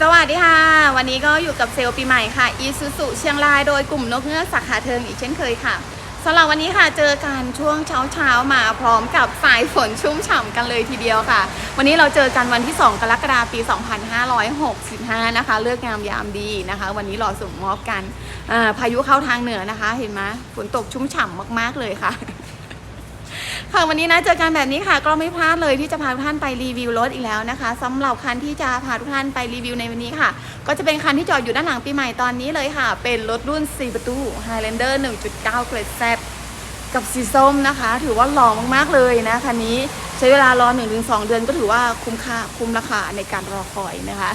สวัสดีค่ะ วันนี้ก็อยู่กับเซลล์ปีใหม่ค่ะอีซูซุเชียงรายโดยกลุ่มนกเงือกสาขาเทิงอีกเช่นเคยค่ะสำหรับวันนี้ค่ะเจอกันช่วงเช้าเช้ามาพร้อมกับสายฝนชุ่มฉ่ำกันเลยทีเดียวค่ะ วันนี้เราเจอกันวันที่ 2 กรกฎาคมปี 2565 นะคะ เลือกงามยามดีนะคะ วันนี้รอส่งมอบกันพายุเข้าทางเหนือนะคะ เห็นไหมฝนตกชุ่มฉ่ำมากๆเลยค่ะ ค่ะวันนี้นะเจอกันแบบนี้ค่ะ ก็ไม่พลาดเลยที่จะพาทุกท่านไปรีวิวรถอีกแล้วนะคะสำหรับคันที่จะพาทุกท่านไปรีวิวในวันนี้ค่ะ ก็จะเป็นคันที่จอดอยู่ด้านหลังปีใหม่ตอนนี้เลยค่ะ เป็นรถรุ่น 4 ประตู Highlander 1.9 เกรดแซกับสีส้มนะคะ ถือว่าหล่อมากๆเลยนะคันนี้ใช้เวลารอ 1-2 เดือนก็ถือว่าคุ้มค่าคุ้มราคาในการรอคอยนะคะ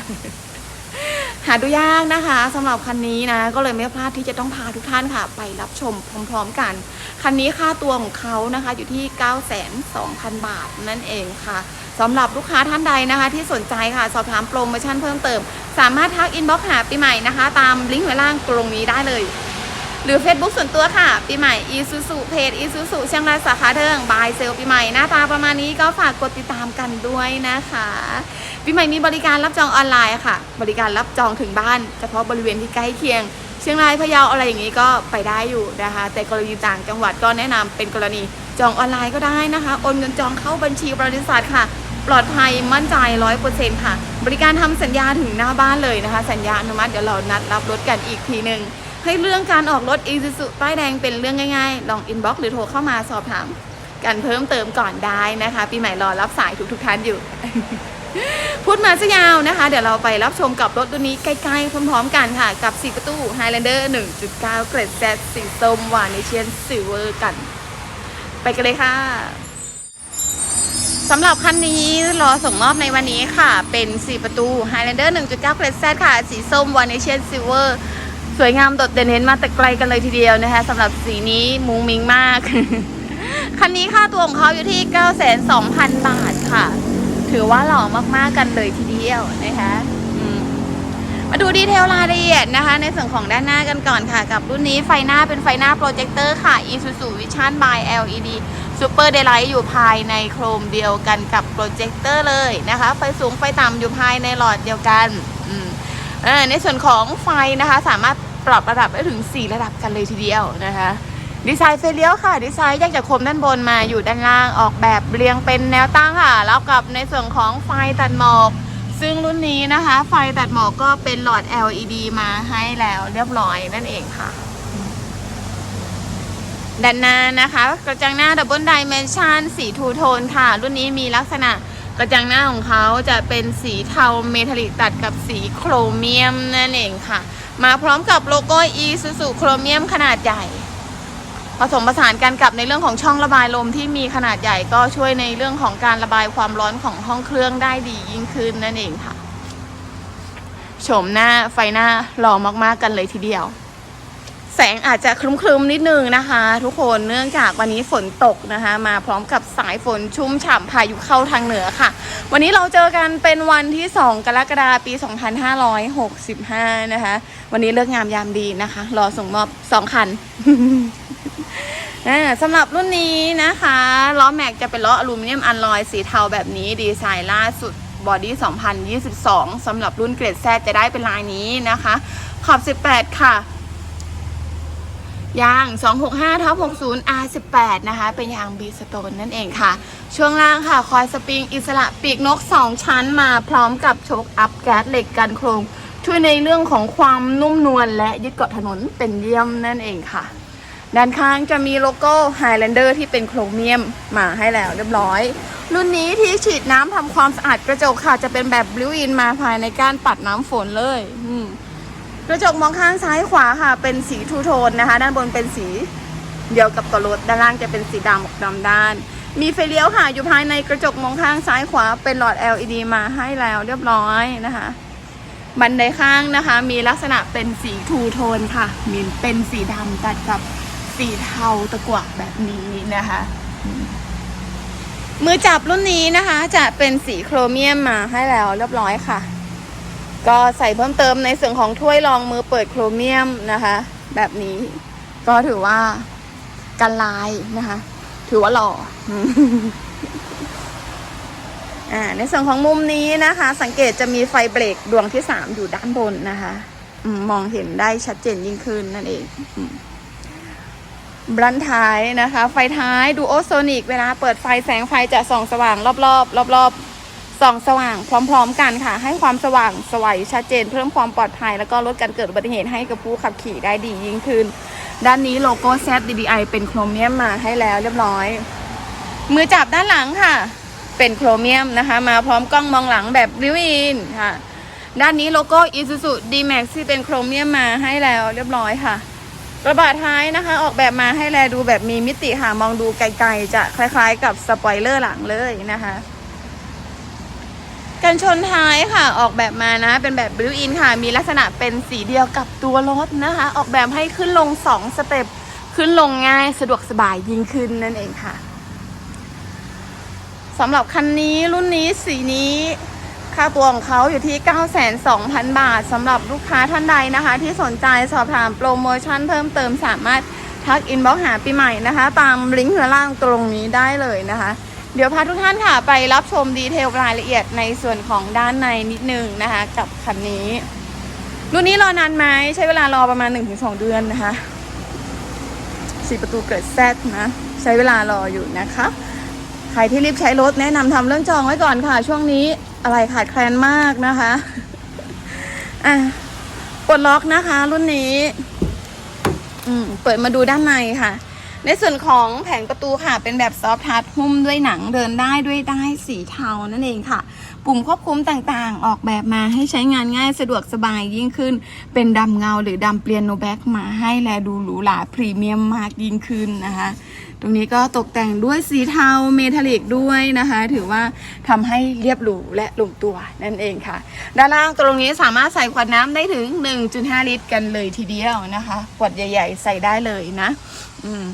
หาดูยากนะคะสำหรับคันนี้นะ ก็เลยไม่พลาดที่จะต้องพาทุกท่านค่ะ ไปรับชมพร้อมๆกัน คันนี้ค่าตัวของเขานะคะอยู่ที่ 9,200,000บาทนั่นเองค่ะสำหรับลูกค้าท่านใดนะคะ ที่สนใจค่ะ สอบถามโปรโมชั่นเพิ่มเติม สามารถทักอินบ็อกซ์หาปีใหม่นะคะ ตามลิงก์ไว้ล่างตรงนี้ได้เลย หรือ Facebook ส่วนตัวค่ะ ปีใหม่อีซูซูเพจอีซูซูเชียงรายสาขาเทิงบายเซลปีใหม่หน้าตาประมาณนี้ก็ฝากกดติดตามกันด้วยนะคะ ปีใหม่มีบริการรับจองออนไลน์ค่ะ บริการรับจองถึงบ้าน เฉพาะบริเวณที่ใกล้เคียง เชียงรายพะเยาอะไรอย่างนี้ก็ไปได้อยู่นะคะ แต่กรณีต่างจังหวัดก็แนะนำเป็นกรณีจองออนไลน์ก็ได้นะคะ โอนเงินจองเข้าบัญชีบริษัทค่ะ ปลอดภัยมั่นใจร้อยเปอร์เซ็นต์ค่ะ บริการทำสัญญาถึงหน้าบ้านเลยนะคะ สัญญาอนุมัติเดี๋ยวเรานัดรับรถกันอีกทีหนึ่งให้เรื่องการออกรถ i s u z u ป้ายแดงเป็นเรื่องง่ายๆ ลองอินบ็อกซ์หรือโทรเข้ามาสอบถาม กันเพิ่มเติมก่อนได้นะคะ ปีใหม่รอรับสายทุกๆท่านอยู่ พูดมาซะยาวนะคะ เดี๋ยวเราไปรับชมกับรถตัวนี้ใกล้ๆพร้อมๆกันค่ะ กับ 4 ประตู Highlander 1.9 เกรดแซสีส้มวานิเชียนซิลเวอร์กัน ไปกันเลยค่ะสำหรับคันนี้รอส่งมอบในวันนี้ค่ะ เป็น 4 ประตู Highlander 1.9 เกรดแซค่ะ สีส้มวานิเชียนซิลเวอร์สวยงามโดดเด่นเห็นมาแต่ไกลกันเลยทีเดียวนะคะสำหรับสีนี้มุ้งมิงมาก คันนี้ค่าตัวของเขาอยู่ที่ 9 2 0 0 0 บาทค่ะ ถือว่าหล่อมากๆกันเลยทีเดียวนะคะอืมมาดูดีเทลรายละเอียดนะคะ ในส่วนของด้านหน้ากันก่อนค่ะ กับรุ่นนี้ไฟหน้าเป็นไฟหน้าโปรเจคเตอร์ค่ะ Isuzu Vision by LED Super Daylight อยู่ภายในโครมเดียวกันกับโปรเจคเตอร์เลยนะคะ ไฟสูงไฟต่ำอยู่ภายในหลอดเดียวกันอืมเอ่อในส่วนของไฟนะคะ สามารถปรับระดับได้ถึง 4 ระดับกันเลยทีเดียวนะคะ ดีไซน์ไฟเลียวค่ะ ดีไซน์แยกจากโคมด้านบนมาอยู่ด้านล่างออกแบบเรียงเป็นแนวตั้งค่ะแล้วกับในส่วนของไฟตัดหมอก ซึ่งรุ่นนี้นะคะ ไฟตัดหมอกก็เป็นหลอด LED มาให้แล้วเรียบร้อยนั่นเองค่ะด้านหน้านะคะ กระจังหน้าดับเบิลไดเมนชันสีทูโทนค่ะ รุ่นนี้มีลักษณะกระจังหน้าของเขาจะเป็นสีเทาเมทัลลิกตัดกับสีโครเมียมนั่นเองค่ะ มาพร้อมกับโลโก้ Isuzu โครเมียมขนาดใหญ่ ผสมผสานกันกับในเรื่องของช่องระบายลมที่มีขนาดใหญ่ก็ช่วยในเรื่องของการระบายความร้อนของห้องเครื่องได้ดียิ่งขึ้นนั่นเองค่ะโฉมหน้าไฟหน้าหล่อมากๆกันเลยทีเดียว แสงอาจจะครึมๆนิดนึงนะคะ ทุกคนเนื่องจากวันนี้ฝนตกนะคะ มาพร้อมกับสายฝนชุ่มฉ่ำพายุเข้าทางเหนือค่ะ วันนี้เราเจอกันเป็นวันที่ 2 กรกฎาคมปี 2565 นะคะ วันนี้เลิกงามยามดีนะคะ รอส่งมอบ 2 คัน สำหรับรุ่นนี้นะคะล้อแม็กจะเป็นล้ออลูมิเนียมอัลลอยสีเทาแบบนี้ดีไซน์ล่าสุดบอดี้ 2022 สำหรับรุ่นเกรดแซจะได้เป็นลายนี้นะคะ ขอบ 18 ค่ะ ยาง 265ทับ60 R18 นะคะ เป็นยางบีสโตนนั่นเองค่ะ ช่วงล่างค่ะ คอยสปริงอิสระปีกนก 2 ชั้นมาพร้อมกับโชคอัพแก๊สเหล็กกันโครง ช่วยในเรื่องของความนุ่มนวลและยึดเกาะถนนเป็นเยี่ยมนั่นเองค่ะ ด้านข้างจะมีโลโก้ Highlander ที่เป็นโครเมียมมาให้แล้วเรียบร้อย รุ่นนี้ที่ฉีดน้ำทำความสะอาดกระจกค่ะ จะเป็นแบบบลิวอินมาภายในกานปัดน้ำฝนเลยกระจกมองข้างซ้ายขวาค่ะ เป็นสีทูโทนนะคะ ด้านบนเป็นสีเดียวกับตัวรถด้านล่างจะเป็นสีดำออกดำด้าน มีไฟเลี้ยวค่ะ อยู่ภายในกระจกมองข้างซ้ายขวา เป็นหลอด LED มาให้แล้วเรียบร้อยนะคะบันไดข้างนะคะ มีลักษณะเป็นสีทูโทนค่ะ มีเป็นสีดำตัดกับ สีเทาตะกั่วแบบนี้นะคะ มือจับรุ่นนี้นะคะ จะเป็นสีโครเมียมมาให้แล้วเรียบร้อยค่ะ ก็ใส่เพิ่มเติมในส่วนของถ้วยรองมือเปิดโครเมียมนะคะ แบบนี้ก็ถือว่ากันลายนะคะ ถือว่าหล่ออ่าในส่วนของมุมนี้นะคะ สังเกตจะมีไฟเบรกดวงที่3อยู่ด้านบนนะคะมองเห็นได้ชัดเจนยิ่งขึ้นนั่นเองอ รันท้ายนะคะ ไฟท้ายดูโอโซนิก เวลาเปิดไฟแสงไฟจะส่องสว่างรอบๆรอบๆส่องสว่างพร้อมๆกันค่ะ ให้ความสว่างสวัยชัดเจน เพิ่มความปลอดภัย แล้วก็ลดการเกิดอุบัติเหตุให้กับผู้ขับขี่ได้ดียิ่งขึ้น ด้านนี้โลโก้ ZDDI เป็นโครเมียมมาให้แล้วเรียบร้อย มือจับด้านหลังค่ะ เป็นโครเมียมนะคะ มาพร้อมกล้องมองหลังแบบริวอินค่ะ ด้านนี้โลโก้ Isuzu D-Max ที่เป็นโครเมียมมาให้แล้วเรียบร้อยค่ะ กระบะท้ายนะคะ ออกแบบมาให้แลดูแบบมีมิติค่ะมองดูไกลๆ จะคล้ายๆ กับสปอยเลอร์หลังเลยนะคะกันชนท้ายค่ะออกแบบมานะ เป็นแบบบลิวอินค่ะ มีลักษณะเป็นสีเดียวกับตัวรถนะคะ ออกแบบให้ขึ้นลง 2 สเต็ปขึ้นลงง่ายสะดวกสบายยิ่งขึ้นนั่นเองค่ะสำหรับคันนี้รุ่นนี้สีนี้ ค่าตัวของเขาอยู่ที่9,200,000 บาทสำหรับลูกค้าท่านใดนะคะ ที่สนใจสอบถามโปรโมชั่นเพิ่มเติมสามารถทักอินบ็อกหาปีใหม่นะคะ ตามลิงก์ข้างล่างตรงนี้ได้เลยนะคะ เดี๋ยวพาทุกท่านค่ะไปรับชมดีเทลรายละเอียดในส่วนของด้านในนิดนึงนะคะ กับคันนี้ รุ่นนี้รอนานไหมใช้เวลารอประมาณ 1-2 เดือนนะคะสี่ประตูเกิดแซดนะ ใช้เวลารออยู่นะคะ ใครที่รีบใช้รถแนะนำทำเรื่องจองไว้ก่อนค่ะ ช่วงนี้อะไรขาดแคลนมากนะคะอะปลดล็อกนะคะ รุ่นนี้อืมเปิดมาดูด้านในค่ะ ในส่วนของแผงประตูค่ะ เป็นแบบซอฟทัชหุ้มด้วยหนังเดินได้ด้วยได้ายสีเทานั่นเองค่ะ ปุ่มควบคุมต่างๆ ออกแบบมาให้ใช้งานง่ายสะดวกสบายยิ่งขึ้น เป็นดำเงาหรือดำเปลี่ยนโนแบ็กมาให้แลดูหรูหราพรีเมียมมากยิ่งขึ้นนะคะ ตรงนี้ก็ตกแต่งด้วยสีเทาเมทัลลิกด้วยนะคะ ถือว่าทำให้เรียบหรูและลงตัวนั่นเองค่ะ ด้านล่างตรงนี้สามารถใส่ขวดน้ำได้ถึง 1.5 ลิตร กันเลยทีเดียวนะคะขวดใหญ่ ๆ ใส่ได้เลยนะอืม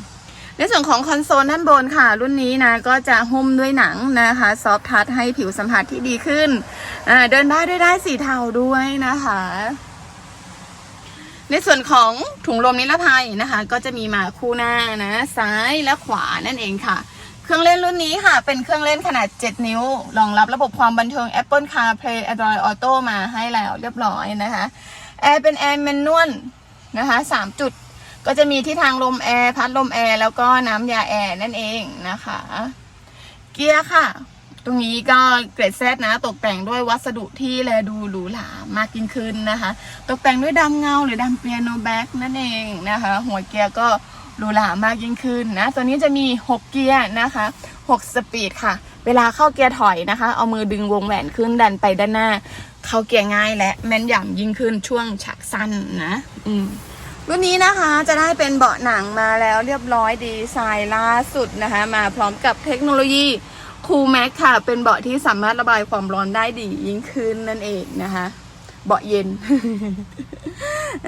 ในส่วนของคอนโซลด้านบนค่ะ รุ่นนี้นะก็จะหุ้มด้วยหนังนะคะซอฟทัชให้ผิวสัมผัสที่ดีขึ้นเดินได้ด้วยได้สีเทาด้วยนะคะ ในส่วนของถุงลมนิรภัยนะคะ ก็จะมีมาคู่หน้านะ ซ้ายและขวานั่นเองค่ะ เครื่องเล่นรุ่นนี้ค่ะ เป็นเครื่องเล่นขนาด 7 นิ้ว รองรับระบบความบันเทิง Apple CarPlay Android Auto มาให้แล้วเรียบร้อยนะคะ แอร์เป็นแอร์แมนนวลนะคะ3จุด ก็จะมีที่ทางลมแอร์ พัดลมแอร์ แล้วก็น้ำยาแอร์นั่นเองนะคะ เกียร์ค่ะ ตรงนี้ก็เกรดแซดนะ ตกแต่งด้วยวัสดุที่แลดูหรูหรามากยิ่งขึ้นนะคะ ตกแต่งด้วยดำเงาหรือดำเปียโนแบ็กนั่นเองนะคะ หัวเกียร์ก็หรูหรามากยิ่งขึ้นนะ ตัวนี้จะมี 6 เกียร์นะคะ 6 สปีดค่ะ เวลาเข้าเกียร์ถอยนะคะ เอามือดึงวงแหวนขึ้นดันไปด้านหน้า เข้าเกียร์ง่ายและแม่นยำยิ่งขึ้นช่วงฉากสั้นนะ อืมรุ่นนี้นะคะจะได้เป็นเบาะหนังมาแล้วเรียบร้อยดีไซน์ล่าสุดนะคะ มาพร้อมกับเทคโนโลยี คูลแม็กค่ะ เป็นเบาะที่สามารถระบายความร้อนได้ดียิ่งขึ้นนั่นเองนะคะ เบาะเย็น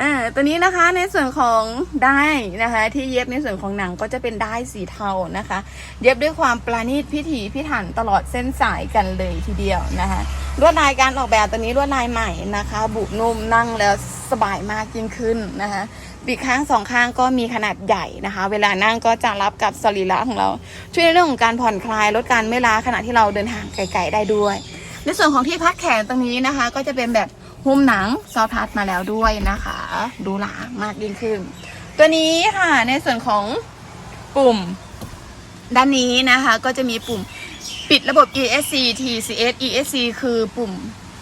อ่าตัวนี้นะคะในส่วนของได้นะคะ ที่เย็บในส่วนของหนังก็จะเป็นได้สีเทานะคะ เย็บด้วยความประณีตพิถีพิถันตลอดเส้นสายกันเลยทีเดียวนะคะลวดลายการออกแบบตัวนี้ลวดลายใหม่นะคะ บุนุ่มนั่งแล้วสบายมากยิ่งขึ้นนะคะปีกข้างสองข้างก็มีขนาดใหญ่นะคะ เวลานั่งก็จะรับกับสรีระของเรา ช่วยในเรื่องของการผ่อนคลายลดการเมื่อยล้าขณะที่เราเดินทางไกลๆได้ด้วย ในส่วนของที่พักแขนตรงนี้นะคะ ก็จะเป็นแบบ หุ้มหนังซอฟทัดมาแล้วด้วยนะคะ ดูหลามากยิ่งขึ้น ตัวนี้ค่ะในส่วนของปุ่มด้านนี้นะคะก็จะมีปุ่มปิดระบบ ESC TCS ESC คือปุ่ม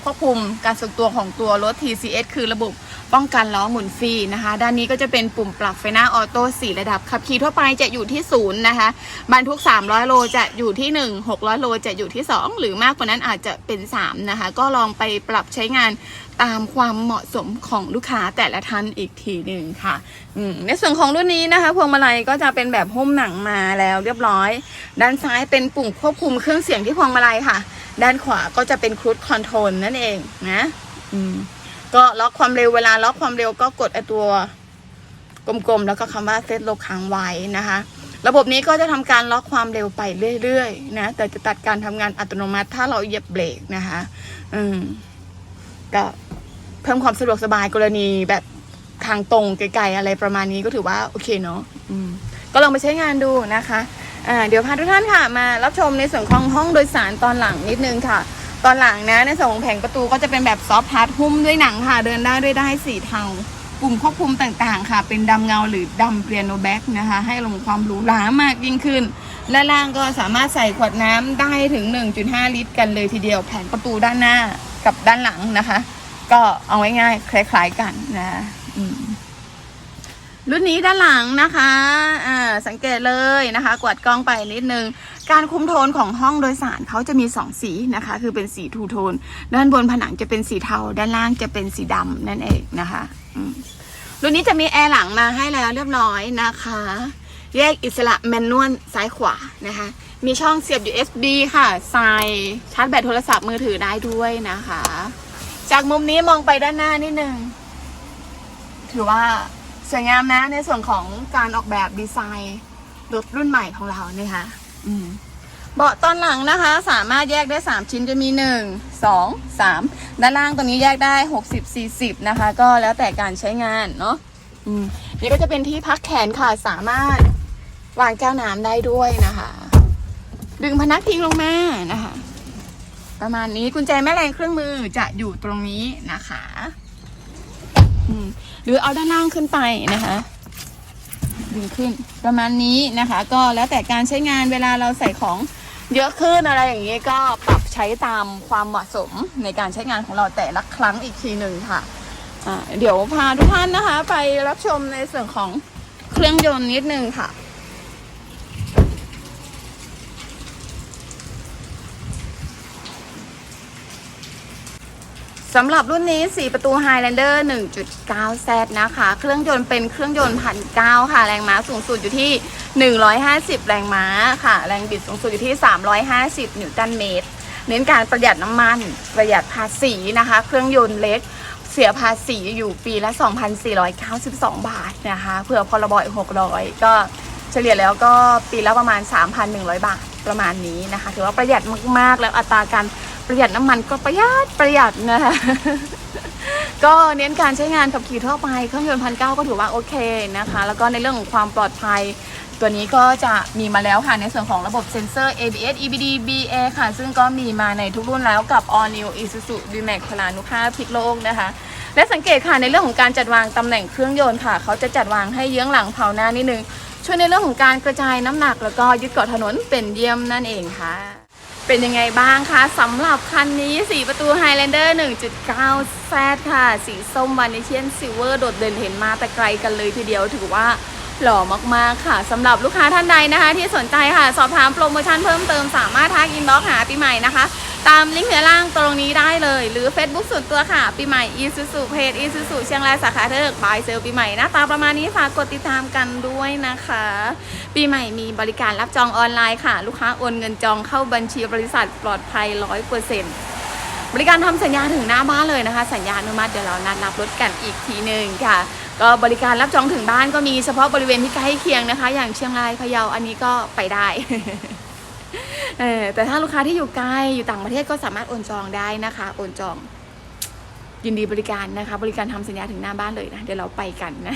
ควบคุมการสึกตัวของตัวรถ TCS คือระบบ ป้องกันล้อหมุนฟรีนะคะ ด้านนี้ก็จะเป็นปุ่มปรับไฟหน้าออโต้4ระดับขับขี่ทั่วไปจะอยู่ที่ศูนย์นะคะบรรทุก 300 โลจะอยู่ที่ 1 600 โลจะอยู่ที่ 2 หรือมากกว่านั้นอาจจะเป็น 3 นะคะ ก็ลองไปปรับใช้งานตามความเหมาะสมของลูกค้าแต่ละท่านอีกทีหนึ่งค่ะในส่วนของรุ่นนี้นะคะ พวงมาลัยก็จะเป็นแบบหุ้มหนังมาแล้วเรียบร้อย ด้านซ้ายเป็นปุ่มควบคุมเครื่องเสียงที่พวงมาลัยค่ะ ด้านขวาก็จะเป็นครูดคอนโทรลนั่นเองนะ อืม ก็ล็อกความเร็วเวลาล็อกความเร็วก็กดไอตัวกลมๆ แล้วก็คำว่าเซตโลค้างไว้นะคะ ระบบนี้ก็จะทำการล็อกความเร็วไปเรื่อยๆนะแต่จะตัดการทำงานอัตโนมัติถ้าเราเหยียบเบรกนะคะ อืมก็เพิ่มความสะดวกสบายกรณีแบบทางตรงไกลๆอะไรประมาณนี้ก็ถือว่าโอเคเนาะอืมก็ลองไปใช้งานดูนะคะอ่าเดี๋ยวพาทุกท่านค่ะมารับชมในส่วนของห้องโดยสารตอนหลังนิดนึงค่ะ ตอนหลังนะในส่วนของแผงประตูก็จะเป็นแบบซอฟต์พาร์ทหุ้มด้วยหนังค่ะ เดินได้ด้วยได้สีเทาปุ่มควบคุมต่างๆ ค่ะ เป็นดำเงาหรือดำเปียโนแบ็กนะคะ ให้ลงความหรูหรามากยิ่งขึ้นและล่างก็สามารถใส่ขวดน้ำได้ถึง 1.5 ลิตร กันเลยทีเดียวแผงประตูด้านหน้ากับด้านหลังนะคะ ก็เอาไว้ง่ายๆคล้ายๆกันนะรุ่นนี้ด้านหลังนะคะ อ่า สังเกตเลยนะคะ กวาดกล้องไปนิดนึง การคุมโทนของห้องโดยสารเขาจะมีสองสีนะคะ คือเป็นสีทูโทน ด้านบนผนังจะเป็นสีเทา ด้านล่างจะเป็นสีดำนั่นเองนะคะรุ่นนี้จะมีแอร์หลังมาให้แล้วเรียบร้อยนะคะ แยกอิสระแมนนวลซ้ายขวานะคะ มีช่องเสียบ USB ค่ะใส่ชาร์จแบตโทรศัพท์มือถือได้ด้วยนะคะ จากมุมนี้มองไปด้านหน้านิดนึง ถือว่าสวยงามนะในส่วนของการออกแบบดีไซน์รถรุ่นใหม่ของเรานะคะอืม เบาะตอนหลังนะคะ สามารถแยกได้ 3 ชิ้นจะมี 1 2 3 ด้านล่างตรงนี้แยกได้ 60 40 นะคะ ก็แล้วแต่การใช้งานเนาะนี่ก็จะเป็นที่พักแขนค่ะ สามารถวางแก้วน้ำได้ด้วยนะคะ ดึงพนักพิงลงมานะคะ ประมาณนี้กุญแจแม่แรงเครื่องมือจะอยู่ตรงนี้นะคะหรือเอาด้านล่างขึ้นไปนะคะ ดึงขึ้น ประมาณนี้นะคะ ก็แล้วแต่การใช้งานเวลาเราใส่ของเยอะขึ้นอะไรอย่างนี้ก็ปรับใช้ตามความเหมาะสมในการใช้งานของเราแต่ละครั้งอีกทีหนึ่งค่ะะเดี๋ยวพาทุกท่านนะคะ ไปรับชมในส่วนของเครื่องยนต์นิดนึงค่ะ สำหรับรุ่นนี้ 4 ประตู Highlander 1.9 Z นะคะ เครื่องยนต์เป็นเครื่องยนต์พันเก้าค่ะ แรงม้าสูงสุดอยู่ที่ 150 แรงม้าค่ะ แรงบิดสูงสุดอยู่ที่ 350 นิวตันเมตร เน้นการประหยัดน้ำมัน ประหยัดภาษีนะคะ เครื่องยนต์เล็ก เสียภาษีอยู่ปีละ 2,492 บาทนะคะ เผื่อพรบอีก600 ก็เฉลี่ยแล้วก็ปีละประมาณ 3,100 บาทประมาณนี้นะคะ ถือว่าประหยัดมากๆ แล้วอัตราการ ประหยัดน้ำมันก็ประหยัดประหยัดนะคะก็เน้นการใช้งานขับขี่ทั่วไปเครื่องยนต์พันเก้าก็ถือว่าโอเคนะคะ แล้วก็ในเรื่องของความปลอดภัย ตัวนี้ก็จะมีมาแล้วค่ะในส่วนของระบบเซ็นเซอร์ ABS EBD BA ค่ะ ซึ่งก็มีมาในทุกรุ่นแล้วกับ All New Isuzu D-Max พลานุภาพพลิกโลกนะคะ และสังเกตค่ะในเรื่องของการจัดวางตำแหน่งเครื่องยนต์ค่ะ เขาจะจัดวางให้เยื้องหลังเผาหน้านิดนึงช่วยในเรื่องของการกระจายน้ำหนัก แล้วก็ยึดเกาะถนนเป็นเยี่ยมนั่นเองค่ะ เป็นยังไงบ้างคะสำหรับคันนี้ 4 ประตู Highlander 1.9 Z ค่ะ สีส้มวานิเชียนซิลเวอร์โดดเด่นเห็นมาแต่ไกลกันเลยทีเดียวถือว่าหล่อมากๆค่ะสำหรับลูกค้าท่านใดนะคะ ที่สนใจค่ะ สอบถามโปรโมชั่นเพิ่มเติมสามารถทักอินบ็อกหาปีใหม่นะคะ ตามลิงก์เหนือล่างตรงนี้ได้เลย หรือ Facebook ส่วนตัวค่ะ ปีใหม่อีซูซูเพจอีซูซูเชียงรายสาขาเทิกบายเซลปีใหม่หน้าตาประมาณนี้ฝากกดติดตามกันด้วยนะคะ ปีใหม่มีบริการรับจองออนไลน์ค่ะ ลูกค้าโอนเงินจองเข้าบัญชีบริษัทปลอดภัย100%บริการทำสัญญาถึงหน้าบ้านเลยนะคะ สัญญาอนุมัติเดี๋ยวเรานัดรับรถกันอีกทีหนึ่งค่ะ ก็บริการรับจองถึงบ้านก็มีเฉพาะบริเวณที่ใกล้เคียงนะคะ อย่างเชียงรายพะเยาอันนี้ก็ไปได้ แต่ถ้าลูกค้าที่อยู่ไกลอยู่ต่างประเทศก็สามารถโอนจองได้นะคะโอนจองยินดีบริการนะคะ บริการทำสัญญาถึงหน้าบ้านเลยนะ เดี๋ยวเราไปกันนะ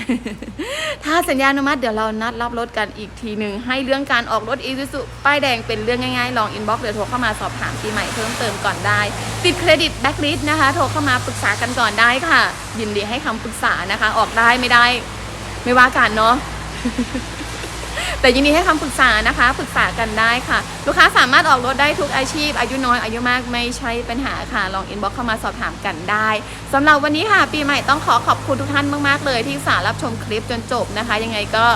ถ้าสัญญาอนุมัติเดี๋ยวเรานัดรับรถกันอีกทีหนึ่งให้เรื่องการออกรถอีซูซุป้ายแดงเป็นเรื่องง่ายๆ ลองอินบ็อกซ์หรือโทรเข้ามาสอบถามปีใหม่เพิ่มเติมก่อนได้ ติดเครดิตแบ็กลิสนะคะ โทรเข้ามาปรึกษากันก่อนได้ค่ะ ยินดีให้คำปรึกษานะคะ ออกได้ไม่ได้ ไม่ว่ากันเนาะ แต่ยินดีให้คำปรึกษานะคะ ปรึกษากันได้ค่ะ ลูกค้าสามารถออกรถได้ทุกอาชีพ อายุน้อยอายุมากไม่ใช่ปัญหาค่ะ ลองอินบ็อกเข้ามาสอบถามกันได้สำหรับวันนี้ค่ะปีใหม่ต้องขอขอบคุณทุกท่านมากๆเลย ที่สารับชมคลิปจนจบนะคะ ยังไงก็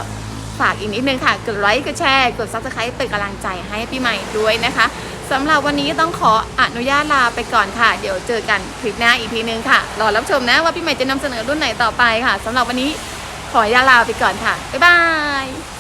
ฝากอีกนิดนึงค่ะ กดไลค์กดแชร์กดซับสไครป์เป็นกำลังใจให้ปีใหม่ด้วยนะคะสำหรับวันนี้ต้องขออนุญาตลาไปก่อนค่ะ เดี๋ยวเจอกันคลิปหน้าอีกทีนึงค่ะ รอรับชมนะว่าปีใหม่จะนำเสนอรุ่นไหนต่อไปค่ะสำหรับวันนี้ขออนุญาตลาไปก่อนค่ะ บ๊ายบาย